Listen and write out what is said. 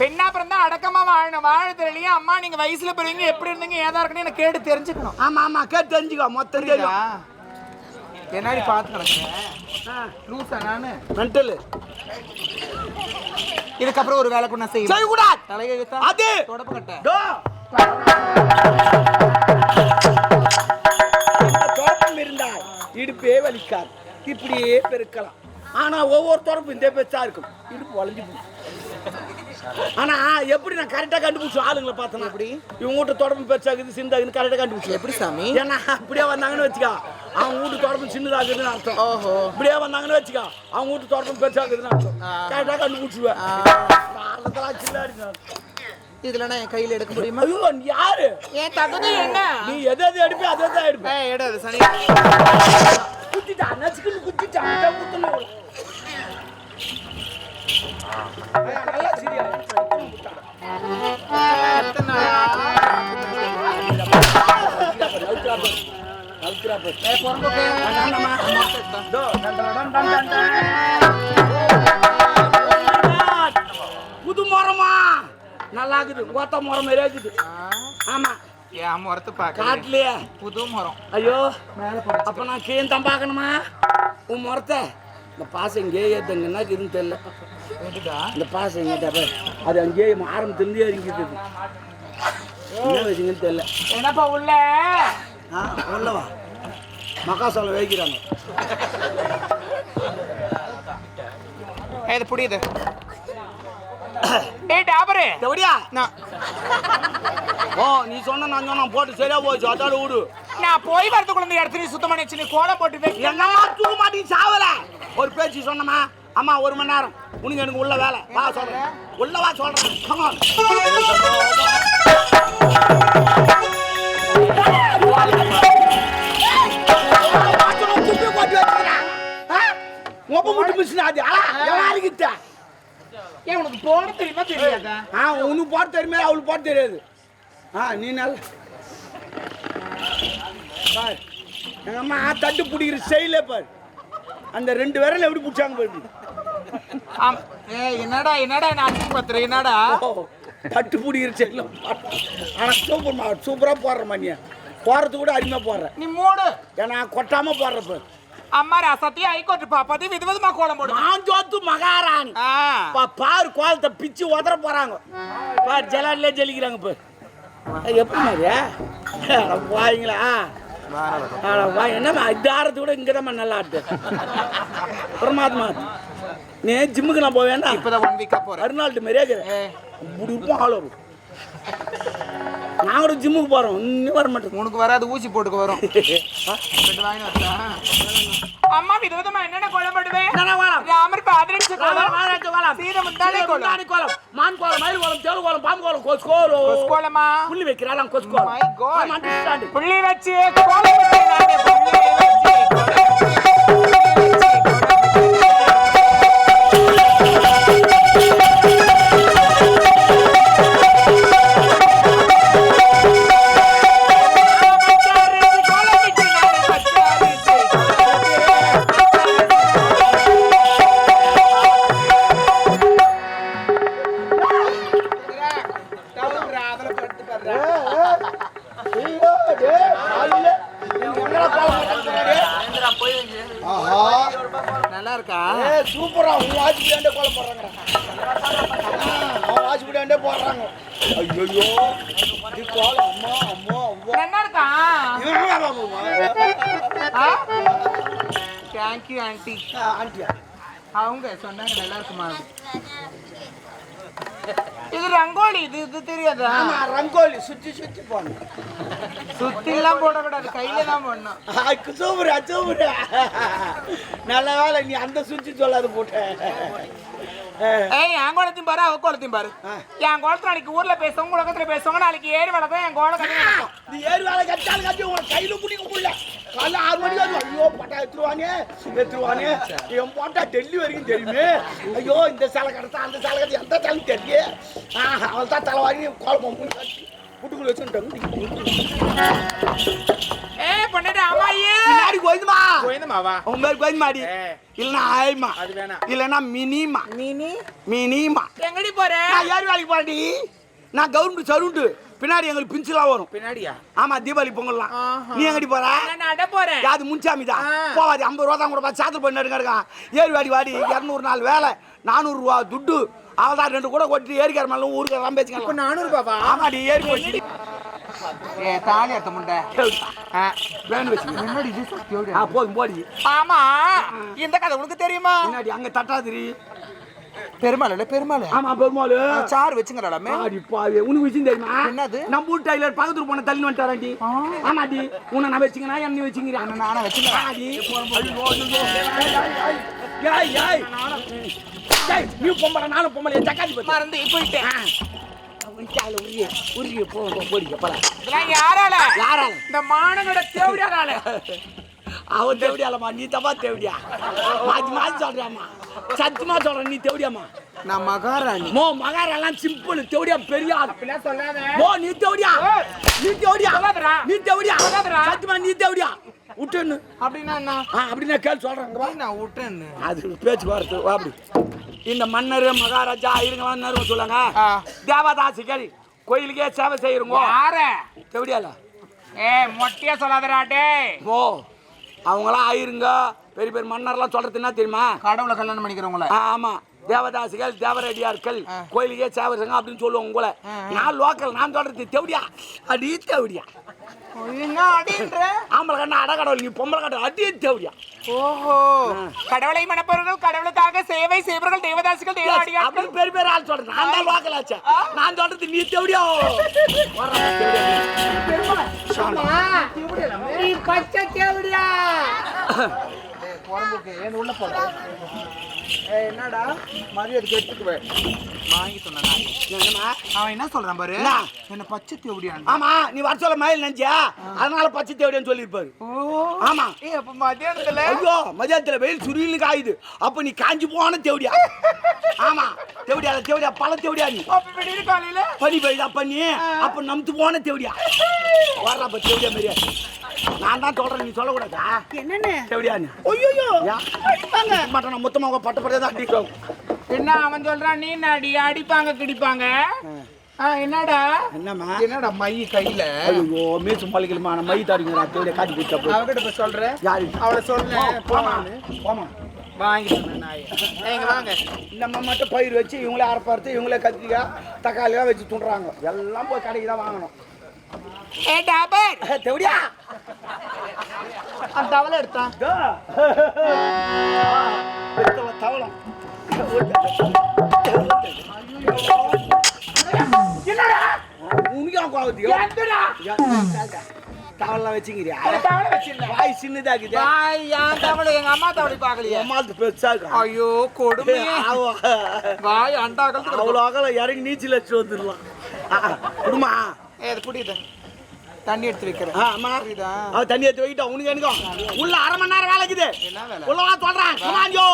பெண்ணா பிறந்தா அடக்கமா வாழணும். வாழ தெரியலையே அம்மா நீங்க வயசுல பெரியவங்க எப்படி இருந்தீங்க ஏதா இருக்குன்னு எனக்கு கேட்டு தெரிஞ்சுக்கணும். ஆமா ஆமா கேட்டு தெரிஞ்சுக்கோ மொத்தம் தெரியும். என்னடி பார்த்து கிடக்குறேன் லூசா நானு? மென்டல். இதுக்கப்புறம் ஒரு வேலை கூட நான் செய்வேன் செய்யக்கூடாது. தலையெழுத்தா அது. தொடப்பு கட்ட. தொடப்பம் இருந்தால் இடுப்பே வலிக்காது. இப்படியே பெருக்கலாம். ஆனா ஒவ்வொரு தொடப்பும் இந்த பெருசா இருக்கும். இடுப்பு வளைஞ்சு போகும் ஆனா எப்படி நான் கரெக்டா கண்டுபிடிச்சோம்? ஆளுங்களை பார்த்தேன் எப்படி? இவங்க வீட்டு தொடப்பு பெருசாகுது சின்னதாகுது கரெக்டா கண்டுபிடிச்சோம். எப்படி சாமி? ஏன்னா அப்படியே வந்தாங்கன்னு வச்சுக்கா. அவங்க வீட்டு தொடப்பு சின்னதாகுதுன்னு அர்த்தம். ஓஹோ. இப்படியே வந்தாங்கன்னு வச்சுக்கா. அவங்க வீட்டு தொடப்பு பெருசாகுதுன்னு அர்த்தம். கரெக்டா கண்டுபிடிச்சுவேன் ஆ, காலத்தெல்லாம் சில்லாடி. இதுல நான் என் கையில எடுக்க முடியுமா? ஐயோ நீ யாரு? என் தகுதி என்ன? நீ எது எது எடுப்பே அதை தான் எடுப்பேன். ஏய், எடு அது சனி. குத்திட்டா? நச்சுக்குன்னு குத்திட்டா? அதான் குத்தணும் நல்லா சரியா புது மரமா? நல்லா இருக்குது ஓத்த மரம் மாதிரி இருக்குது. ஆமா. என் முறத்து பாக்க காட்டுலயே. புது முறம் ஐயோ. அப்ப நான் கீழே தான் பார்க்கணுமா? உன் முறத்தை இந்த பாசம் இங்கே ஏத்துங்கன்னா இருக்குன்னு தெரியல? இந்த பாசம் பாரு. அது அங்கேயே ஆரம்பத்துலேருந்தே இறங்கிட்டு இருக்கு. என்ன வச்சுங்கன்னு தெரியல. என்னப்பா உள்ள? ஆ உள்ளவா மக்காசோளம் வைக்கிறாங்க ஏய், இது புரியுது ஏய் டாபரு. எப்படியா நான் நீ சொன்ன நான் சொன்ன போட்டு சரியா போச்சு அதோட விடு. நான் போய் வரதுக்குள்ள இந்த இடத்துல நீ சுத்தம் பண்ணி நீ கோலம் போட்டு. என்னம்மா தூக்க மாட்டேங்க சாவல? ஒரு பேச்சு சொன்னமா அம்மா ஒரு மணி நேரம். உனக்கு எனக்கு உள்ள வேலை. வா சொல்றேன். உள்ள வா சொல்றேன். Come on. குப்பையை போட்டு வச்சுக்கிறேன். ஆ? மொப்ப முட்டு மிஷின் அது. யாருக்கிட்ட ஏன் உனக்கு போட தெரியுமா தெரியாதா? ஆ உனக்கு போட தெரியுமே? அவளுக்கு போட தெரியாது. ஆ நீ நல்ல பார். எங்க அம்மா தட்டு பிடிக்கிற செயலே பார். அந்த ரெண்டு விரல் எப்படி பிடிச்சாங்க பாரு. ஏய் என்னடா என்னடா என்ன அடிச்சு என்னடா? தட்டு பிடிக்கிற செயல ஆனா சூப்பர் மா சூப்பரா போடுற மணியா போறது கூட அருமையா போடுறேன் நீ மூடு. ஏன்னா கொட்டாம போடுறப்ப அம்மா ரசத்தையும் ஐக்கோட்டு பாப்பாதி வித விதமா கோலம் போடு. மாஞ்சோத்து மகாராணி. ஆ. பா பாரு கோலத்தை பிச்சு உதற போறாங்க. பாரு ஜலாலே ஜலிக்கிறாங்க பாரு. எப்படி மாதிரி வாங்களா அட வா என்னம்மா? இதாரத்து கூட இங்கே தான் நல்லா ஆட்டு. பரமாத்மா. நீ ஜிம்முக்கு நான் போவேன்னா இப்பதான் ஒன் வீக்கா போறேன். அருணாள்கிட்ட மாதிரியே இருக்கிறேன் இப்படி இருப்போம் ஆளோ நான் கூட ஜிம்முக்கு போகிறோம் இன்னும் வர மாட்டேன் உனக்கு வராது ஊசி போட்டுக்க வரும். அம்மா வித விதமா என்னென்ன கோலம் போடுவேன் என்னென்ன கோலம்? ராமர் பாதிரட்ச கோலம். கோலம் சீதை முந்தானை கோலம். முந்தானை கோலம். மான் கோலம் மயில் கோலம் தேவ கோலம் பாம்பு கோலம் கொசு கோலம் கொசு கோலமா? புள்ளி வைக்கிறாளாம் கொசு கோலம். My God. ஆண்டே கோலம் போடுறாங்க அவன் வாட்ச்பேண்டே போடுறாங்க ஐயோ இது கோலம் அம்மா அம்மா அம்மா என்ன இருக்கா ஆ? தேங்க்யூ ஆண்டி ஆண்டியா அவங்க சொன்னாங்க நல்லா இருக்குமா ரங்கோலி இது இது தெரியாதா? ஆமா ரங்கோலி. சுத்தி சுத்தி போடணும். சுத்தி எல்லாம் போடக்கூடாது கையில தான் போடணும். சூப்பரா சூப்பரா நல்ல வேலை நீ அந்த சுத்தி சொல்லாத போட்ட. ஏய் என் கோலத்தையும் பாரு அவ கோலத்தையும் பாரு. என் கோலத்துல நாளைக்கு ஊர்ல பேசுவாங்க உலகத்துல பேசுவாங்க நாளைக்கு ஏறி வளர்க்கும் என் கோலம் கதை நடக்கும் நீ ஏறு வேலை கட்டாலும் கட்டி உங்களை கையில பிடிக்க முடியல. காலைல ஆறு மணிக்கு வந்து ஐயோ பட்டா எடுத்துருவானே எடுத்துருவானே. என் போட்டா டெல்லி வரைக்கும் தெரியுமே. ஐயோ இந்த சேலை கடத்தா அந்த சேலை கடத்தா எந்த சேலை தெரியல அவள் தான் தலைவாரி கோலம் முடியாது புட்டுக்குள்ள வச்சுட்டோம் ஏ பொண்ணு அம்மாயே பின்னாடி கோயிந்துமா கோயந்தமாவா உன் பேர் கோயிந்துமாடி ஏ. இல்லைன்னா ஆயம்மா. அது வேணாம். இல்லைன்னா மினிமா நீனி மினிமா எங்கடி போற? நான் ஏறி வேலைக்கு போறேன்டி. நான் கவர்மெண்ட் சருண்டு. பின்னாடி எங்களுக்கு பின்சிலாம் வரும். பின்னாடியா? ஆமா தீபாவளி பொங்கல்லாம். நீ எங்கடி போற? நட போறேன். யாது முன்சாமி தான். போவாது ஐம்பது ரூபா தான் கூட பார்த்து சாத்திர பண்ணி இருக்கான் ஏறி வாடி வாடி இரநூறு நாள் வேலை. நானூறு ரூபா துட்டு. அவதான் ரெண்டு கூட கொட்டி ஏரிக்கார மேலும் ஊருக்கு எல்லாம் பேச்சுக்கலாம் நானூறு பாபா ஆமாடி ஏறி போச்சு தாலி அத்த முண்டை. போதும் போடி. ஆமா. இந்த கதை உனக்கு தெரியுமா? பின்னாடி அங்க தட்டாதிரி. பெருமாள் இல்ல பெருமாள். ஆமா பெருமாள். சார் வச்சுங்கறாடாமே ஆடி பாவி உனக்கு விஷயம் தெரியுமா? என்னது? நம்ம ஊர் டைலர் பக்கத்து போன தள்ளி வந்துட்டாராண்டி ஆமாடி உன்னை நான் வச்சுக்கனா என்ன வச்சுக்கிறேன்? நானா வச்சுக்கிறேன். ஆடி ஏய், ஏய், ஏய். நீ பொம்பளை நானும் பொம்பளை சக்காத்தி பத்தி. மறந்து போயிட்டேன். உரிய உரிய போ போடிக்க போலாம் இதெல்லாம் யாரால? யாரால? இந்த மானங்கட தேவடியாரால. அவன் தேவடியாலம்மா நீ தப்பா தேவடியா? மாத்தி மாத்தி சொல்றாமா சத்தியமா சொல்றேன் நீ தேவடியாமா நான் மகாராணி. மோ மகாரெல்லாம் சிம்பிள் தேவடியா பெரிய மோ நீ தேவடியா. நீ தேவடியா. நீ தேவடியா. சத்தியமா நீ தேவடியா? விட்டுன்னு. அப்படின்னா என்ன? ஆ அப்படி நான் கேள்வி வா. நான் விட்டேன்னு. அது பேச்சு வார்த்தை வா அப்படி. இந்த மன்னர் மகாராஜா இருங்களாம் நேரம் சொல்லுங்க. ஆ. தேவதாசிகள் கோயிலுக்கே சேவை செய்யறோங்க யார? தேவடியால ஏ மொட்டையா சொல்லாதடா டேய். ஓ அவங்களாம் ஆயிருங்க. பெரிய பெரிய மன்னர்லாம் சொல்றது என்ன தெரியுமா? கடவுளை கல்யாணம் பண்ணிக்கிறவங்கள. ஆ, ஆமா. தேவதாசிகள் தேவரடியார்கள் கோயிலுக்கே சேவை செய்யுங்க அப்படின்னு சொல்லுவாங்க உங்களை. நான் லோக்கல் நான் சொல்றது தேவடியா? அடி தேவடியா? ஆம்பளை கண்ணா அடக்கடவுள் நீ பொம்பளை கட்ட அடி தேவடியா? ஓஹோ. கடவுளை மணப்பவர்கள் கடவுளுக்காக சேவை செய்பவர்கள் தேவதாசிகள் தேவாடியார்கள் அப்படி பெரிய பெரிய ஆள் சொல்றேன் நான் தான் லோக்கல் ஆச்சு. நான் சொல்றது நீ தேவடியா? நீ. நீ பச்சை தேவடியா? புறம்புக்கு ஏன் உள்ள போற ஏய் என்னடா? மரியாதை எடுத்துக்குவே. வாங்கி சொன்ன? அவன் என்ன சொல்றான் பாரு? என்ன? பச்சை தேவடியான் ஆமா நீ வர சொல்ல மயில் நினைச்சியா அதனால பச்சை தேவடியான்னு சொல்லியிருப்பாரு. ஓ. ஆமா. ஏய் அப்ப மத்தியானத்துல ஐயோ மதியானத்துல வெயில் சுருயின்னு காயுது. அப்ப நீ காஞ்சி போன தேவடியா? ஆமா. தேவடியா தேவடியா பல தேவடியா நீ? அப்ப பனி பெய்தா பண்ணி அப்ப நம்பு போன தேவடியா? வர்றா அப்ப தேவடியா மாரியா. நான் தான் சொல்றேன் நீ சொல்லக்கூடாதா என்னன்னு? தேவடியான்னு ஐயோ அடிப்பாங்க. மாட்டேன் நான் மொத்தமாக பட்ட பட்டே தான் அடிக்கிறோம் என்ன அவன் சொல்றான்? நீ நடி அடிப்பாங்க கிடிப்பாங்க. என்னடா? என்னம்மா? என்னடா மை கையில? ஐயோ மீசு மை தாரிங்க தேவடியா காட்டி கொடுத்தா அவகிட்ட போய் சொல்ற. யாரு? அவளை சொல்ல போமா போமா வாங்கி சொன்ன நாய். எங்க வாங்க. நம்ம மட்டும் பயிர் வச்சு இவங்களே அரைப்பறுத்து இவங்களே கத்திரிக்காய் தக்காளிலாம் வச்சு துண்டுறாங்க எல்லாம் போய் கடைக்கு தான் வாங்கணும். ஏ டாபர். தேவடியா. அந்த தவளை எடுத்தான் தவளம். தவளெல்லாம் வச்சுக்கிறியா? ஒரு தவளை வச்சிருந்தேன். வாய் சின்னதாக்குது. வாய் என் தவளை? எங்க அம்மா தவளை பாக்கலையே அம்மாளுக்கு பெருசா இருக்கு ஐயோ கொடுமை. வாய் அண்டாக்கள் அவ்வளோ அகல இறங்கி நீச்சல் அடிச்சு வந்துடலாம். குடுமா. ஏ அது தண்ணி எடுத்து வைக்கிறேன். ஆமா தண்ணி எடுத்து வைக்கிட்டா உனக்கு எனக்கும் உள்ள அரை மணி நேரம் வேலைக்குது. உள்ள வா சொல்றேன். குமாஞ்சோ